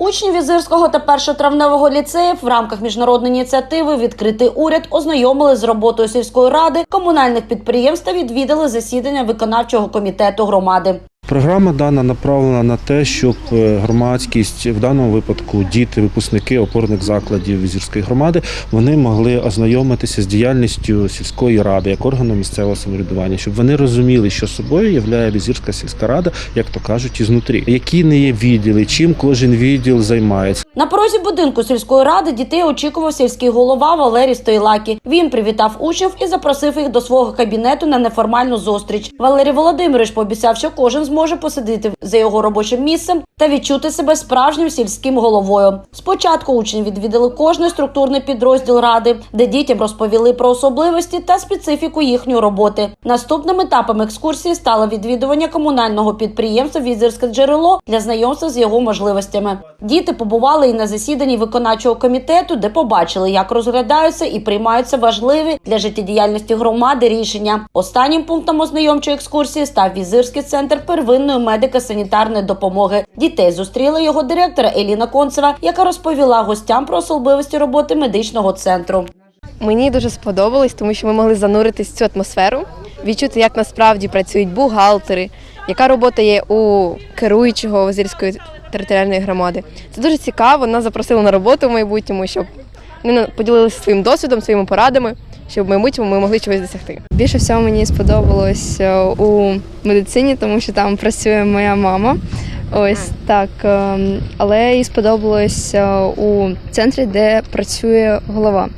Учні Візирського та першотравневого ліцеїв в рамках міжнародної ініціативи Відкритий уряд ознайомили з роботою сільської ради, комунальних підприємств та відвідали засідання виконавчого комітету громади. Програма дана направлена на те, щоб е, громадськість, в даному випадку діти, випускники опорних закладів Візірської громади, вони могли ознайомитися з діяльністю сільської ради як органу місцевого самоврядування, щоб вони розуміли, що собою являє Візірська сільська рада, як то кажуть, ізнутрі, які не є відділи, чим кожен відділ займається. На порозі будинку сільської ради дітей очікував сільський голова Валерій Стойлакі. Він привітав учнів і запросив їх до свого кабінету на неформальну зустріч. Валерій Володимирович пообіцяв, що кожен зможе посидіти за його робочим місцем та відчути себе справжнім сільським головою. Спочатку учні відвідали кожний структурний підрозділ ради, де дітям розповіли про особливості та специфіку їхньої роботи. Наступним етапом екскурсії стало відвідування комунального підприємства Візерське джерело для знайомства з його можливостями. Діти побували і на засіданні виконавчого комітету, де побачили, як розглядаються і приймаються важливі для життєдіяльності громади рішення. Останнім пунктом ознайомчої екскурсії став візирський центр первинної медико-санітарної допомоги. Дітей зустріла його директора Еліна Концева, яка розповіла гостям про особливості роботи медичного центру. Мені дуже сподобалось, тому що ми могли зануритись в цю атмосферу, відчути, як насправді працюють бухгалтери, яка робота є у керуючого Озерської територіальної громади. Це дуже цікаво. Нас запросили на роботу в майбутньому, щоб вони поділилися своїм досвідом, своїми порадами, щоб в майбутньому ми могли чогось досягти. Більше всього мені сподобалось е, у медицині, тому що там працює моя мама. Ось так. ем, Але і сподобалось е, у центрі, де працює голова.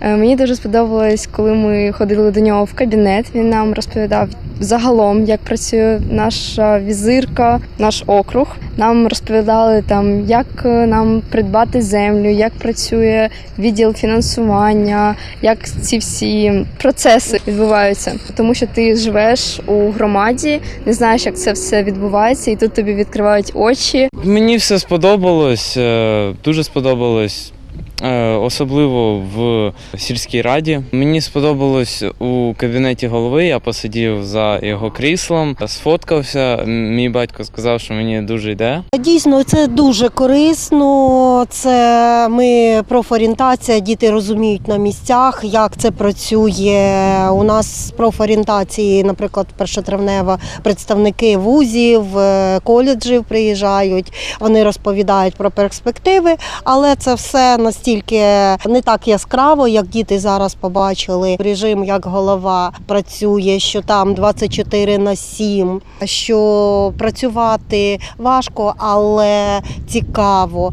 Е, Мені дуже сподобалось, коли ми ходили до нього в кабінет. Він нам розповідав загалом, як працює наша візирка, наш округ. Нам розповідали там, як е, нам придбати землю, як працює відділ фінансування, як ці всі процеси відбуваються. Тому що ти живеш у громаді, не знаєш, як це все відбувається, і тут тобі відкривають очі. Мені все сподобалось, е, дуже сподобалось. Е, Особливо в сільській раді. Мені сподобалось у кабінеті голови. Я посидів за його кріслом, сфоткався. Мій батько сказав, що мені дуже йде. Дійсно, це дуже корисно. Це ми профорієнтація, діти розуміють на місцях, як це працює. У нас з профорієнтації, наприклад, першотравнева представники вузів, е, коледжів приїжджають. Вони розповідають про перспективи, але це все настільки не так яскраво, як діти зараз побачили. Режим як голова працює, що там 24 на 7, що працювати важко, але цікаво.